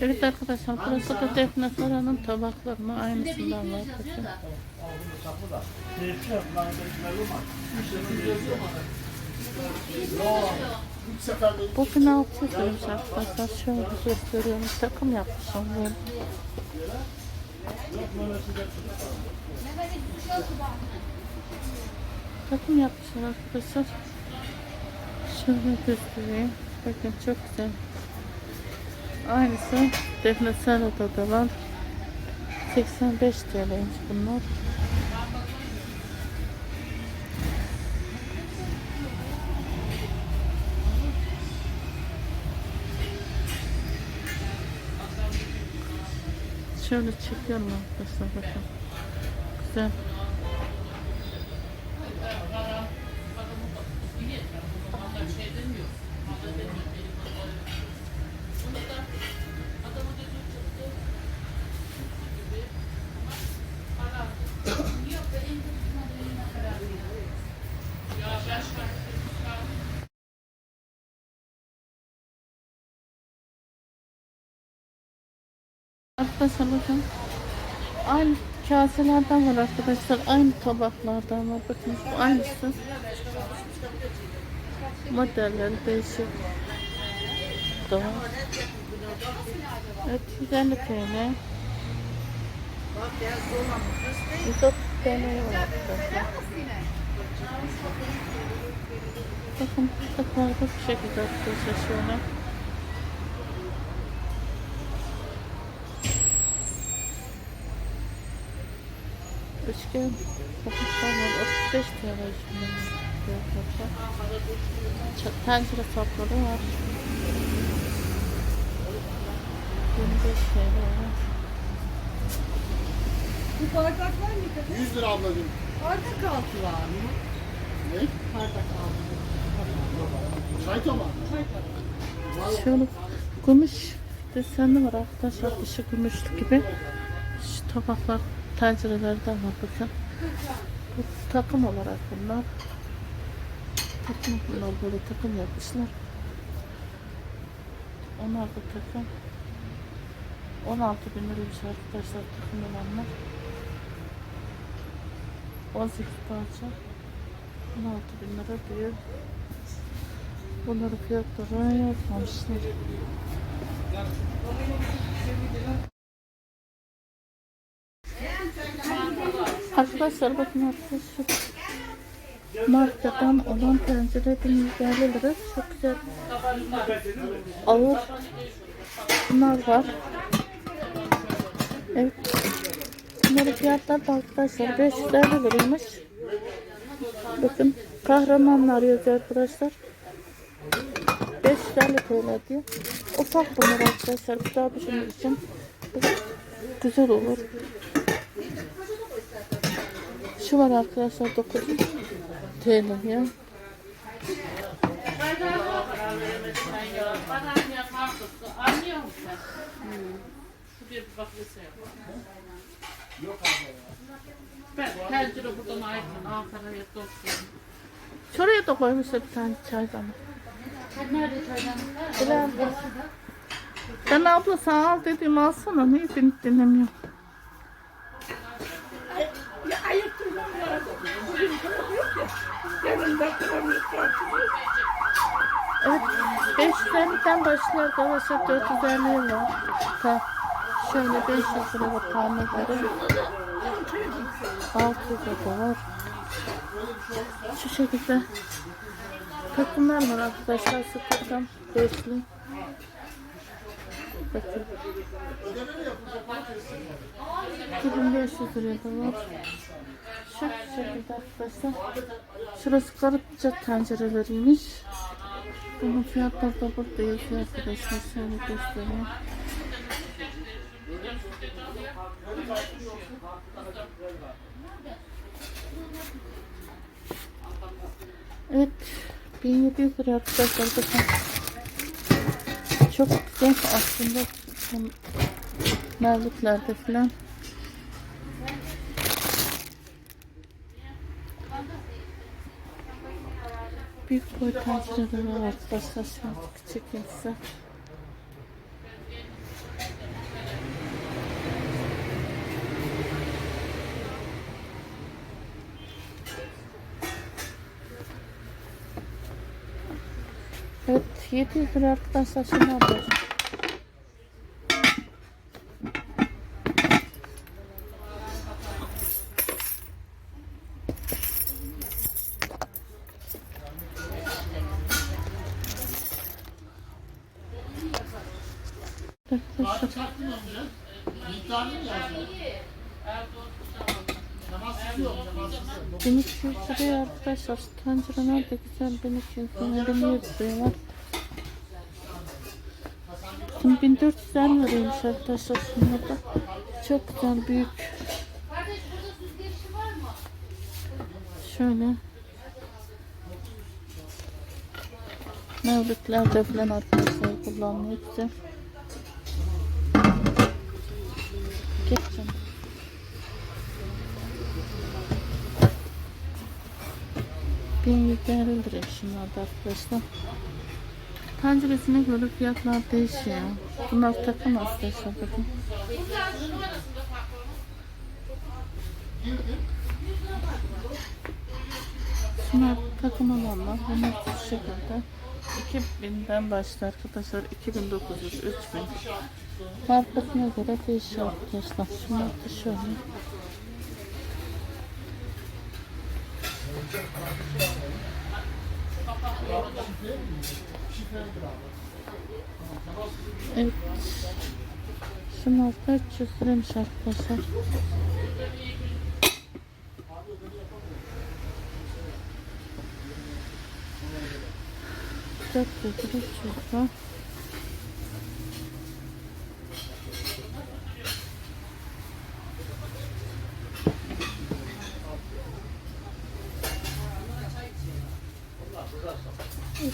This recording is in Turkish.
Evet arkadaşlar burası da Defne Sara'nın tabaklarının aynısından var. Bu 1600 liraymış arkadaşlar. Şöyle gösteriyorum. Takım yapmışım böyle. Takım yapmışlar arkadaşlar. Şöyle göstereyim. Bakın çok güzel. Aynısı Defne Sara'da da var. 85 TL'ymiş bunlar. Şöyle çekiyorum arkadaşlar bakın. Güzel. Arkadaşlar bakın. Aynı kaselerden var arkadaşlar. Aynı tabaklardan var. Bakın bu aynısı. Modeller değişik. Da. Evet 150 TL. 130 TL var arkadaşlar. Bakın tabaklar da bu şekilde arkadaşlar şöyle. Üçgen kapaklar var. 35 TL. Ç- Tencere sapları var. 25 TL var. Bu bardaklar ne kadar? 100 lira ablacığım. Bardak altı var mı? Ne? Bardak altı. Çay tabağı. Çay tabağı. Şöyle gümüş desenli var arkadaşlar. Dışı gümüşlü gibi. Şu tabaklar, tencerelerden var bakın. Bu takım olarak bunlar. Takım bunlar böyle takım yapmışlar. Onlar da takım. 16 bin liraymış arkadaşlar takım olanlar. 18 parça. 16 bin lira diyor. Bunları fiyatları yazmamışlar. Arkadaşlar bakın arkadaşlar. Markadan olan tencere 1150 lira. Çok güzel. Ağır. Bunlar var. Evet. Bunların fiyatları da arkadaşlar 550 liraymış. Bakın kahramanlar yazıyor arkadaşlar. 550 TL diyor. Ufak bunlar arkadaşlar. Bu daha pişirmek için bu güzel olur. Şu var arkadaşlar 9 TL ya. Ben tencere buradan aydın Ankara'ya dostum. Şuraya da koymuşlar bir tane çaydanlık. Nerede çaydanlıklar? Ben abla sağ al dedim alsana. Niye beni dinlemiyor? Evet, 550'den başlıyor arkadaşlar 450 var. Ta, şöyle 500 lira var taneleri. 600 lira var. Şu şekilde takımlar var arkadaşlar. Takım beşli. Bakın. 2500 liraya da var. Şu şekilde arkadaşlar. Şurası karıpça tencereleriymiş. Bunun fiyatları da burada yazıyor arkadaşlar. Şöyle göstereyim. Evet. 1700 lira arkadaşlar. Bakın. Çok güzel aslında. Mevlütlerde falan. büyük boyuttan cırılır arkadaşlar. Şimdi küçük insan. Evet 700 lira arkadaşlar şimdi alacağız. Arkadaşlar Çaktın. Miktarını yazdın? Temassız yok. Temassız yok. 1200 liraya arkadaşlar şu tencereler de güzel 1200 liraya 1100 liraya var. Şimdi 1450 liraymış arkadaşlar şunlar da. Çok güzel büyük. Şöyle. Mevlütlerde falan arkadaşlar kullanılıyor güzel. Geçeceğim. Bin yüz elli lira şunlarda arkadaşlar. Tenceresine göre fiyatlar değişiyor. Bunlar takım arkadaşlar bakın. Şunlar takım olanlar. Bunlar şu şekilde. 2000'den başlar arkadaşlar. 2900, 3000. Markasına göre değişiyor arkadaşlar. Şunlar da şöyle. Evet. Şunlar da 300 liraymış arkadaşlar. Dört yüz lira, üç yüz lira. Hani